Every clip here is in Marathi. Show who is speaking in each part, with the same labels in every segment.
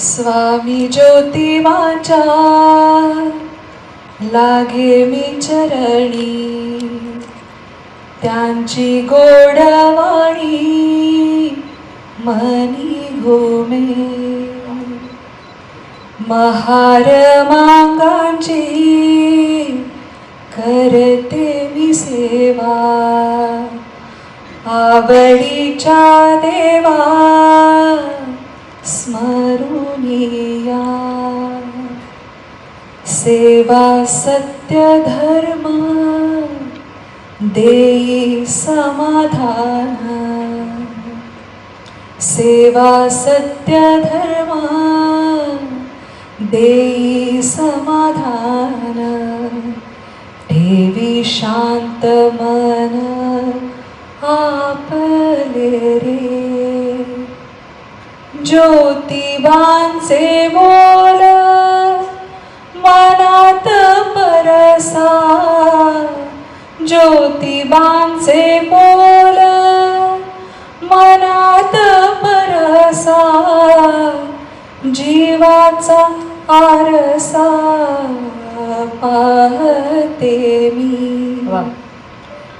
Speaker 1: स्वामी ज्योतिबाच्या लागे मी चरणी. त्यांची गोडवाणी मनी घोमे. महार मांगांची करते मी सेवा. आवडीच्या देवा स्मरुणीया। सेवा सत्य धर्म देई समाधान। सेवा सत्य धर्म देई समाधान। ठेवी शांत मन आपले रे। ज्योतिबांचे बोल मनात परसा ज्योतिबांचे बोल मनात परसा जीवाचा आरसा पाहते मी.
Speaker 2: वा.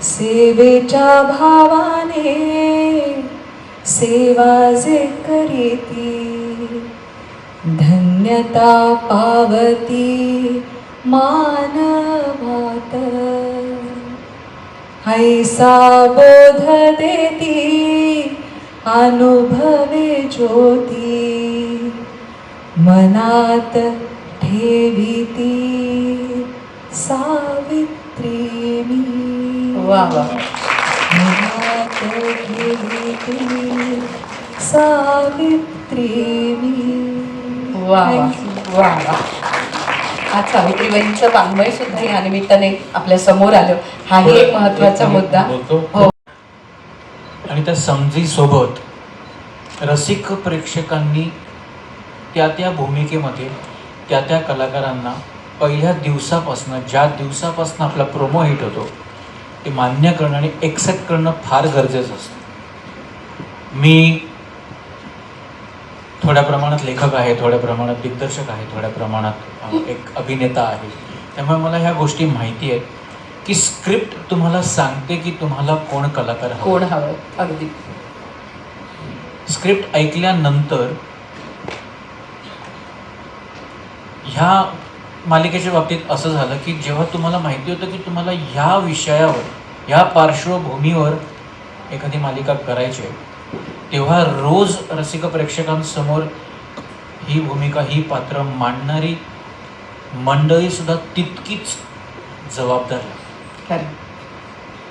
Speaker 1: सेवेच्या भावाने सेवा जे करीती धन्यता पावती मानवात. हैसा बोध देती अनुभवे ज्योती मनात ठेविती सावित्री मी
Speaker 2: वा. वा आज सावित्रीबाईंचं वाङ्मय सुद्धा या निमित्ताने आपल्यासमोर आलं. हाही एक महत्त्वाचा मुद्दा. हो.
Speaker 3: आणि त्या समजीसोबत रसिक प्रेक्षकांनी त्या त्या भूमिकेमध्ये त्या त्या कलाकारांना पहिल्या दिवसापासनं ज्या दिवसापासनं आपला प्रोमो हिट होतो ते मान्य करणं आणि एक्सेप्ट करणं फार गरजेचं असतं. मी थोड्या प्रमाणात लेखक आहे थोड्या प्रमाणात दिग्दर्शक आहे थोड्या प्रमाणात एक अभिनेता आहे. त्यामुळे मला ह्या गोष्टी माहिती आहेत की स्क्रिप्ट तुम्हाला सांगते की तुम्हाला कोण कलाकार
Speaker 2: कोण हवं? अगदी.
Speaker 3: स्क्रिप्ट ऐकल्यानंतर ह्या मालिकेच्या बाबतीत असं झालं की जेव्हा तुम्हाला माहिती होतं की तुम्हाला ह्या विषयावर ह्या पार्श्वभूमीवर एखादी मालिका करायची आहे तेव्हा रोज रसिक प्रेक्षकांसमोर ही भूमिका ही पात्र मांडणारी मंडळीसुद्धा तितकीच जबाबदार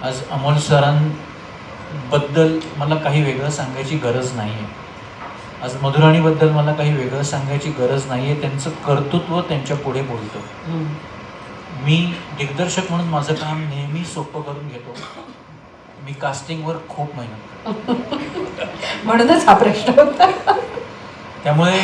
Speaker 3: आज अमोल सरांबद्दल मला काही वेगळं सांगायची गरज नाही आहे आज मधुराणीबद्दल मला काही वेगळं सांगायची गरज नाही आहे त्यांचं कर्तृत्व त्यांच्या पुढे बोलतं. मी दिग्दर्शक म्हणून माझं काम नेहमी सोपं करून घेतो. मी कास्टिंगवर खूप मेहनत
Speaker 2: म्हणूनच हा प्रश्न होता.
Speaker 3: त्यामुळे